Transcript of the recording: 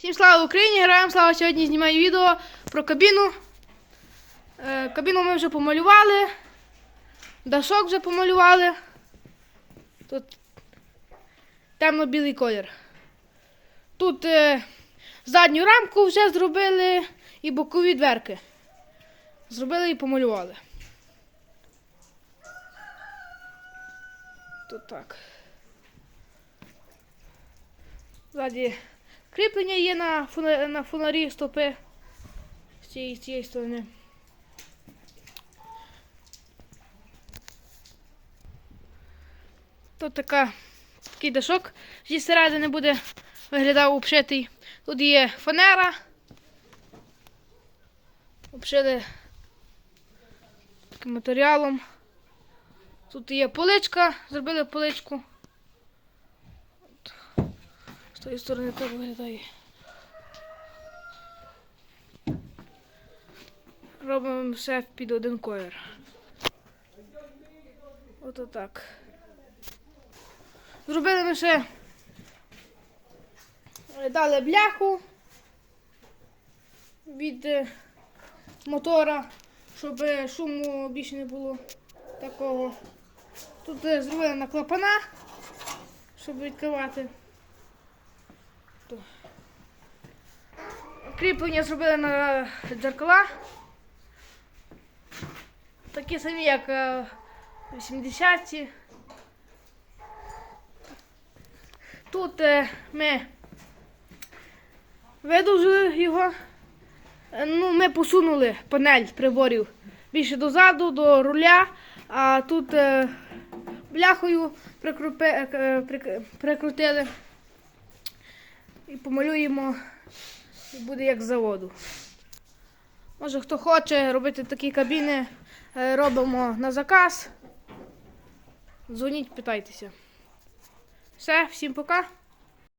Всім слава Україні! Героям слава сьогодні знімаю відео про кабіну. Е, кабіну ми вже помалювали. Дашок вже помалювали. Тут темно-білий колір. Тут е, задню рамку вже зробили і бокові дверки. Зробили і помалювали. Тут так. Ззаді кріплення є на, фона- на фонарі стопи з цієї, з цієї сторони. Тут така, такий дашок зі середини буде виглядав обшитий. Тут є фанера. Обшили таким матеріалом. Тут є поличка, зробили поличку. От. З тої сторони так виглядає. Робимо все під один колір. Ото так. Зробили ми ще дали бляху від е, мотора, щоб шуму більше не було такого. Тут е, зробили на клапана, щоб відкривати. То. Кріплення зробили на дзеркала. Такі самі, як е, 80-ті. Тут е, ми видовжили його. Е, Ну, ми посунули панель приборів більше дозаду, до руля, а тут е, бляхою прикрупи, е, е, прик- прикрутили і помалюємо, і буде як заводу. Може, хто хоче робити такі кабіни, е, робимо на заказ. Дзвоніть, питайтеся. Все, всім пока.